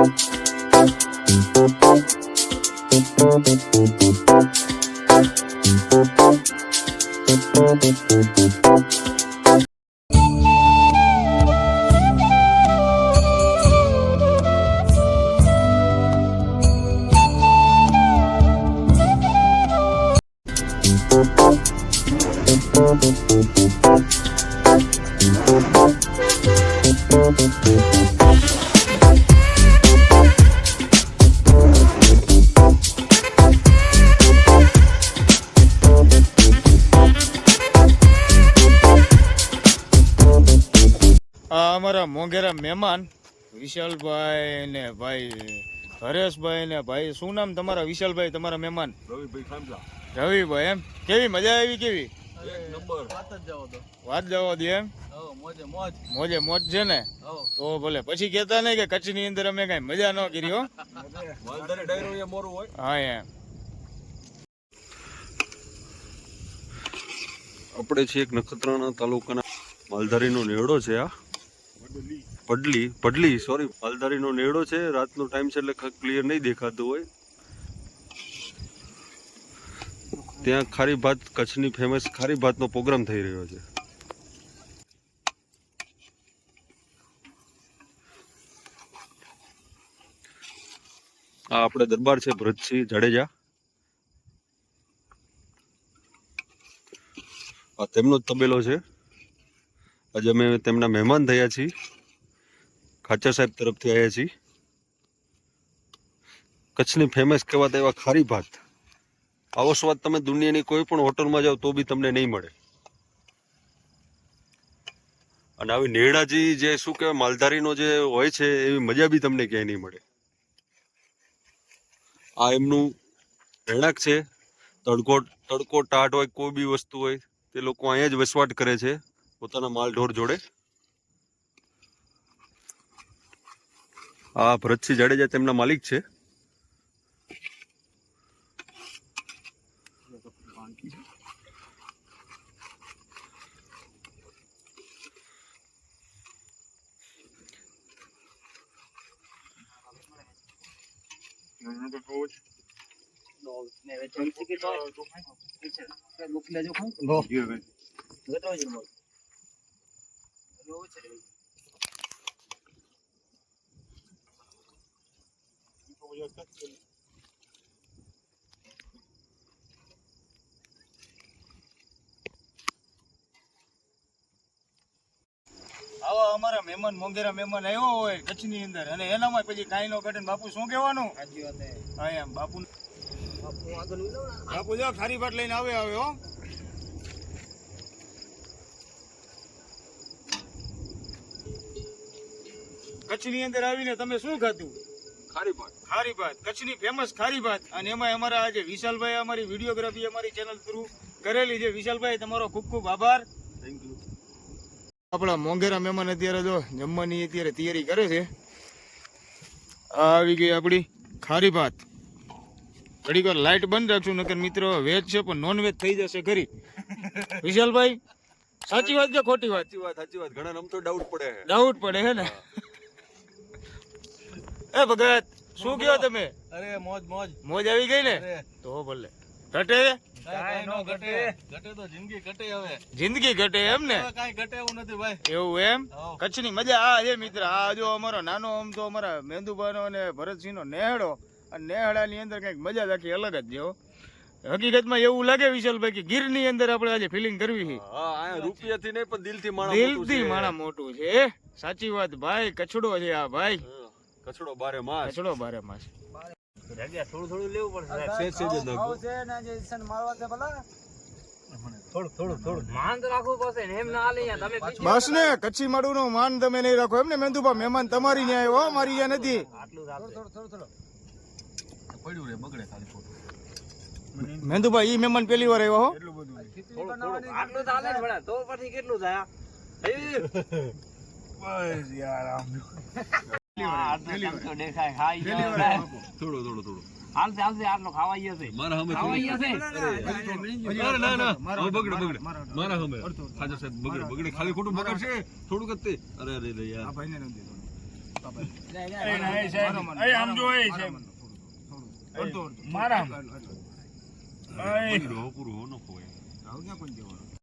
આ અમારા મોંઘેરા મહેમાન વિશાલભાઈ ને ભાઈ હરેશભાઈ ને ભાઈ શું નામ તમારા? વિશાલભાઈ તમારા મહેમાન? રવિભાઈ એમ? કેવી મજા આવી કેવી? વાત જ જાઓ તો વાત જવા દે એમ? મોજે મોજ. છે ને? તો ભલે. પછી કેતા નહીં કે કચ્છની અંદર અમે કઈ મજા ન કરી હો. માલધારી ડાયરો એ મોરું હોય. હા એમ. આપણે છે એક નખત્રાણા તાલુકાના માલધારીનો નેવડો છે આ. પડલી પડલી સોરી માલધારીનો નેડો છે, રાતનો ટાઈમ છે એટલે ક્લિયર નહીં દેખાતું હોય. ત્યાં ખારી ભાત, કચ્છની ફેમસ ખારી ભાતનો પ્રોગ્રામ થઈ રહ્યો છે. આ આપણે દરબાર છે ભરતસિંહ જાડેજા. આ તેમનો જ તબેલો છે. આજે અમે તેમના મહેમાન થયા છીએ. ખાચર સાહેબ તરફથી આવ્યા છીએ. કચ્છની ફેમસ કહેવાતા એવા ખારી ભાત. આવો સ્વાદ તમે દુનિયાની કોઈ પણ હોટલમાં જાઓ તો બી તમને નહીં મળે. અને આવી નેડાજી જે શું કહેવાય, માલધારીનો જે હોય છે, એવી મજા બી તમને ક્યાંય નહીં મળે. આ એમનું રહેણાંક છે. તડકો તડકો ટાટ હોય, કોઈ બી વસ્તુ હોય, તે લોકો અહીંયા જ વસવાટ કરે છે. પોતાના માલ ઢોર જોડે. આ ભરતસિંહ જાડેજા તેમના માલિક છે. ને હવે ચમચી કે તો પીછે બુક લેજો ખાવ ગો ગતો જ મોજ લો છે. આવા અમારા મહેમાન મોંઘેરા મહેમાન આવ્યો હોય કચ્છની અંદર. અને એનામાં પછી કાંઈ નો ઘટે બાપુ શું કહેવાનું? હા. એમ. બાપુ બાપુ આગળ બાપુ જો ખારી ભાટ લઈને આવે આવે હો. કચ્છની અંદર આવીને તમે શું ખાધું? ખારી ભાત. ખારી ભાત. કચ્છની ફેમસ ખારી ભાત. અને એમાં અમારા આજે વિશાલભાઈ અમારી વિડીયોગ્રાફી અમારી ચેનલ થ્રુ કરેલી છે. વિશાલભાઈ તમારો ખૂબ ખૂબ આભાર. થેન્ક યુ આપણા મોંઘેરા મહેમાન અત્યારે જો જમવાની અત્યારે તૈયારી કરે છે. આવી ગઈ આપણી ખારી ભાત. ઘડીક વાર લાઇટ બંધ રાખશું નકર મિત્રો વેજ છે પણ નોન વેજ થઈ જશે ખરી. વિશાલભાઈ સાચી વાત છે ખોટી વાત? સાચી વાત સાચી વાત. ઘણા તો ડાઉટ પડે ડાઉટ પડે હે ને? એ ભગત શું કયો તમે? અરે મોજ મોજ. મોજ આવી ગઈ ને? તો ભલે. ઘટે જિંદગી ઘટે હવે. જિંદગી ઘટે એમ ને? ઘટે એવું નથી ભાઈ. એવું એમ. કચ્છની મજા આ છે મિત્ર. આ જો અમારો નાનો આમ તો અમારા મેંદુભાનો અને ભરતસિંહનો નેહડો અને નેહડાની અંદર કંઈક મજા જ આખી અલગ જ જેવો. હકીકતમાં એવું લાગે વિશાલભાઈ કે ગીરની અંદર આપણે આજે ફિલિંગ કરવી છે. હા આ રૂપિયાથી નહીં પણ દિલથી દિલ દિલથી માણા મોટું છે. સાચી વાત ભાઈ કચડો છે આ ભાઈ. કચડો બારે માસ. કચડો બારે માસ. થોડું થોડું લેવું પડશે. સેજ છે ને જે સન મારવા છે ભલા. થોડું થોડું થોડું માન રાખવું પડશે ને એમ ના હાલે તમે બસ ને કચ્છી માડું નું માન તમે નહીં રાખો. એમ ને મેંદુભા મહેમાન તમારી ન્યાય હો મારી નથી. આટલું રાખો થોડું થોડું થોડું પડ્યું રે બગડે ખાલી ખોટું. મેંદુભા ઈ મહેમાન પેલી વાર આવ્યો હો. આટલું તો હાલે ને તો પછી કેટલું થાય? થોડું થોડું થોડું. હાલશે હાલશે આટલો ખાવાઈ જશે મારા સામે ખાવાઈ થોડું જશે ના ના ના બગડે બગડે. મારા સામે. ખાજર સાહેબ બગડે બગડે. ખાલી ખોટું બગડશે થોડુંક જ તે. અરે અરે અરે યાર. આમ જો એ છે. મારા પૂરું હો ન ખોવાય.